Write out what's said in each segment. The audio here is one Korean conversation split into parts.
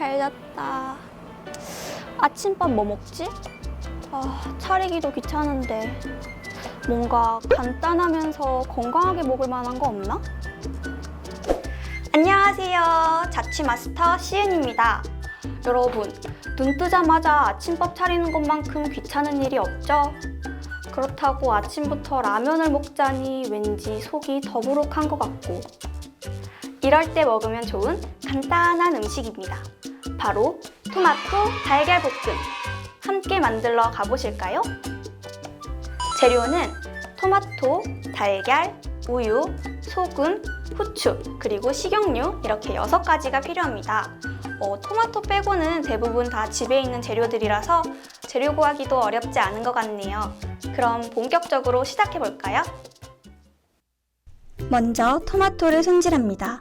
잘 잤다. 아침밥 뭐 먹지? 아, 차리기도 귀찮은데. 뭔가 간단하면서 건강하게 먹을 만한 거 없나? 안녕하세요. 자취 마스터 시은입니다. 여러분, 눈 뜨자마자 아침밥 차리는 것만큼 귀찮은 일이 없죠? 그렇다고 아침부터 라면을 먹자니 왠지 속이 더부룩한 것 같고 이럴 때 먹으면 좋은 간단한 음식입니다. 바로 토마토 달걀 볶음. 함께 만들러 가보실까요? 재료는 토마토, 달걀, 우유, 소금, 후추, 그리고 식용유 이렇게 여섯 가지가 필요합니다. 어, 토마토 빼고는 대부분 다 집에 있는 재료들이라서 재료 구하기도 어렵지 않은 것 같네요. 그럼 본격적으로 시작해 볼까요? 먼저 토마토를 손질합니다.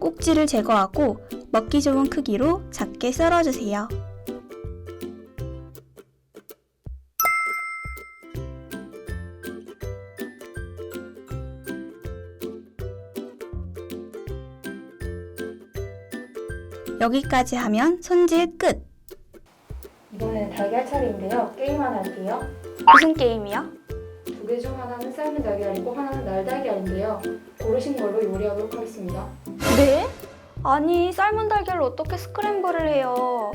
꼭지를 제거하고 먹기 좋은 크기로 작게 썰어주세요. 여기까지 하면 손질 끝! 이번엔 달걀 차례인데요. 게임 하나 할게요. 무슨 게임이요? 두 개 중 하나는 삶은 달걀이고 하나는 날달걀인데요. 고르신 걸로 요리하도록 하겠습니다. 네? 아니 삶은 달걀로 어떻게 스크램블을 해요?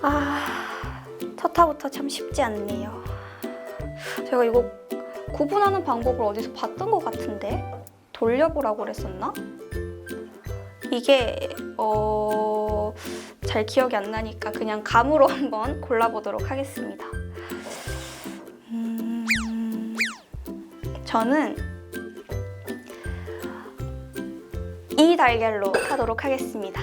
아 첫타부터 참 쉽지 않네요. 제가 이거 구분하는 방법을 어디서 봤던 것 같은데 돌려보라고 그랬었나? 이게 어... 잘 기억이 안 나니까 그냥 감으로 한번 골라보도록 하겠습니다. 음... 저는 이 달걀로 하도록 하겠습니다.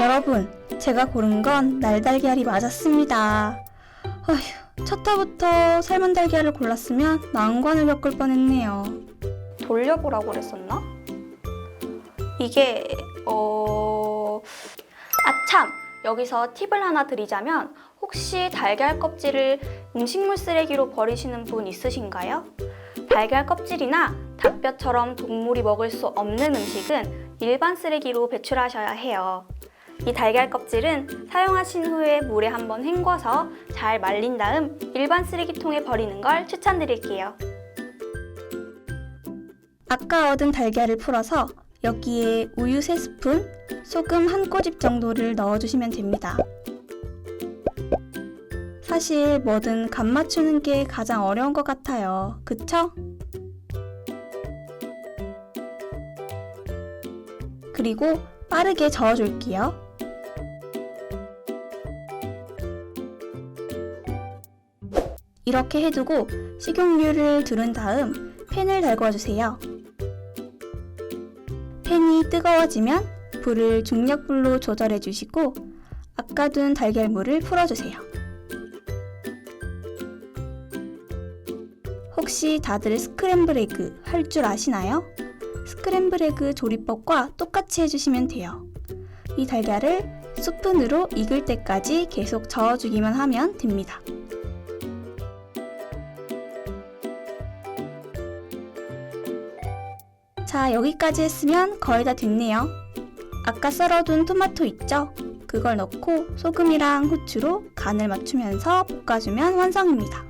여러분, 제가 고른 건 날달걀이 맞았습니다. 어휴, 첫 타부터 삶은 달걀을 골랐으면 난관을 겪을 뻔했네요. 돌려보라고 그랬었나? 이게 어... 아참! 여기서 팁을 하나 드리자면 혹시 달걀 껍질을 음식물 쓰레기로 버리시는 분 있으신가요? 달걀 껍질이나 닭뼈처럼 동물이 먹을 수 없는 음식은 일반 쓰레기로 배출하셔야 해요. 이 달걀 껍질은 사용하신 후에 물에 한번 헹궈서 잘 말린 다음 일반 쓰레기통에 버리는 걸 추천드릴게요. 아까 얻은 달걀을 풀어서 여기에 우유 3스푼, 소금 한 꼬집 정도를 넣어주시면 됩니다. 사실 뭐든 간 맞추는 게 가장 어려운 것 같아요. 그쵸? 그리고 빠르게 저어줄게요. 이렇게 해두고 식용유를 두른 다음 팬을 달궈주세요. 뜨거워지면 불을 중력불로 조절해 주시고 아까 둔 달걀물을 풀어주세요. 혹시 다들 스크램블 에그 할 줄 아시나요? 스크램블 에그 조리법과 똑같이 해주시면 돼요. 이 달걀을 스푼으로 익을 때까지 계속 저어주기만 하면 됩니다. 자, 여기까지 했으면 거의 다 됐네요. 아까 썰어둔 토마토 있죠? 그걸 넣고 소금이랑 후추로 간을 맞추면서 볶아주면 완성입니다.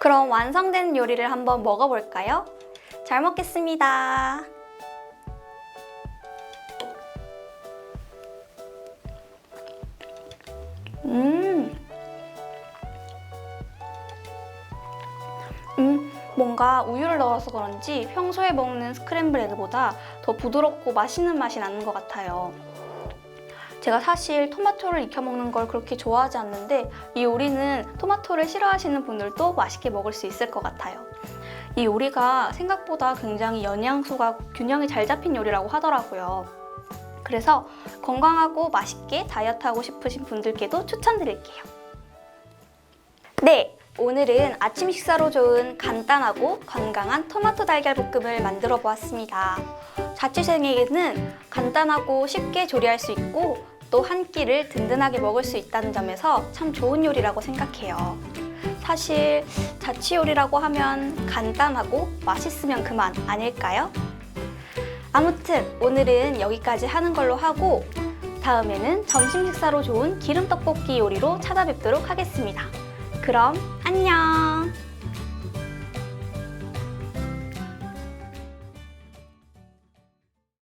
그럼 완성된 요리를 한번 먹어볼까요? 잘 먹겠습니다. 음. 음, 뭔가 우유를 넣어서 그런지 평소에 먹는 스크램블 에그보다 더 부드럽고 맛있는 맛이 나는 것 같아요. 제가 사실 토마토를 익혀 먹는 걸 그렇게 좋아하지 않는데 이 요리는 토마토를 싫어하시는 분들도 맛있게 먹을 수 있을 것 같아요. 이 요리가 생각보다 굉장히 영양소가 균형이 잘 잡힌 요리라고 하더라고요. 그래서 건강하고 맛있게 다이어트 하고 싶으신 분들께도 추천드릴게요. 네, 오늘은 아침 식사로 좋은 간단하고 건강한 토마토 달걀 볶음을 만들어 보았습니다. 자취생에게는 간단하고 쉽게 조리할 수 있고 또 한 끼를 든든하게 먹을 수 있다는 점에서 참 좋은 요리라고 생각해요. 사실 자취 요리라고 하면 간단하고 맛있으면 그만 아닐까요? 아무튼 오늘은 여기까지 하는 걸로 하고 다음에는 점심 식사로 좋은 기름 떡볶이 요리로 찾아뵙도록 하겠습니다. 그럼 안녕!